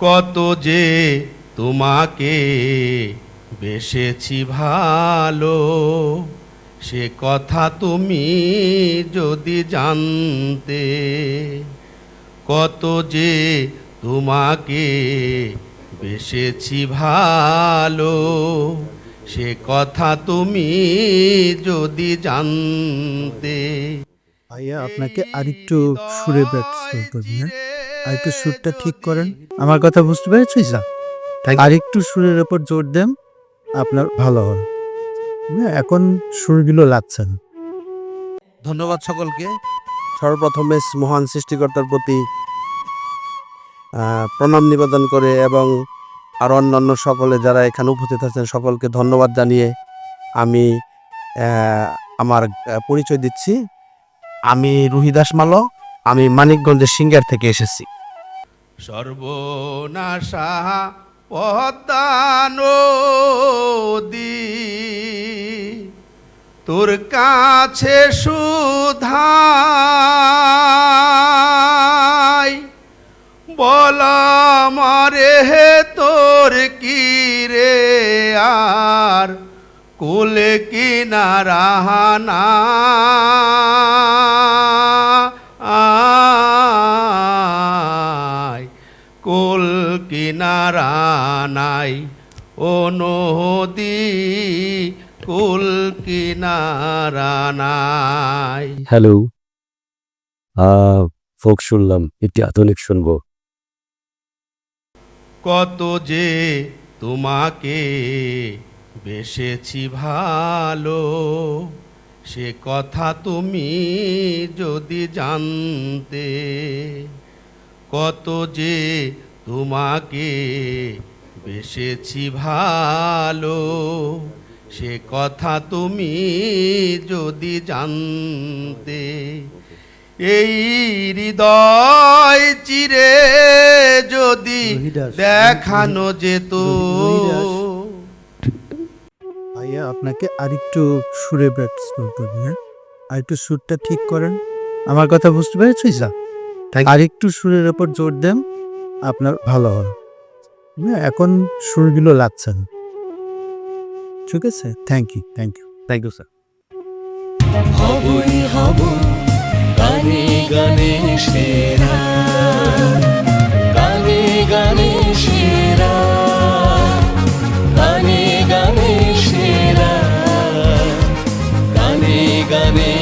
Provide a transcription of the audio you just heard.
কত যে তোমাকে বেসেছি ভালো, সে কথা তুমি যদি জানতে, কত যে তোমাকে বেসেছি ভালো, সে কথা তুমি যদি জানতে। ভাইয়া, আপনাকে আরেকটু সুরে প্র্যাকটিস করতে হবে হ্যাঁ আরেকটু সুরটা ঠিক করেন। আমার কথা বুঝতে পেরেছিস না? আরেকটু সুরের ওপর জোর দেন আপনার ভালো হবে। এখন সুরগুলো লাগছেন ধন্যবাদ সকলকে। সর্বপ্রথমে মহান সৃষ্টিকর্তার প্রতি প্রণাম নিবেদন করে এবং আর অন্যান্য সকলে যারা এখানে উপস্থিত আছেন সকলকে ধন্যবাদ জানিয়ে আমি আমার পরিচয় দিচ্ছি। আমি রুহিদাস মালো আমি মানিকগঞ্জের সিঙ্গার থেকে এসেছি। সর্বনাশা পদ্মা নদী, তোর কাছে সুধাই। বল মরে তোর কি রে আর? কুলে কিনারাহানা আয় কুল কিনারা নাই। ও নদী কুল কিনারা নাই। হ্যালো। ফোক শুনলাম একটি আধুনিক শুনব। কত যে তোমাকে বেসেছি ভালো সে কথা তুমি যদি জানতে কত যে তোমাকে বেসেছি ভালো সে কথা তুমি যদি জানতে এই হৃদয় চিরে যদি দেখানো যেত। ভাইয়া আপনাকে আরেকটু সুরে প্র্যাকটিস করতে হবে হ্যাঁ? আরেকটু সুরটা ঠিক করেন। আমার কথা বুঝতে পেরেছিস? তাই আরেকটু সুরের ওপর জোর দেন আপনার ভালো হবে। হ্যাঁ, এখন সুরগুলো লাগছেন ঠিক আছে? Thank you thank you thank you sir হবই হব গানে গানে সেরা। গানে গানে সেরা। গানে গানে সেরা। গানে গানে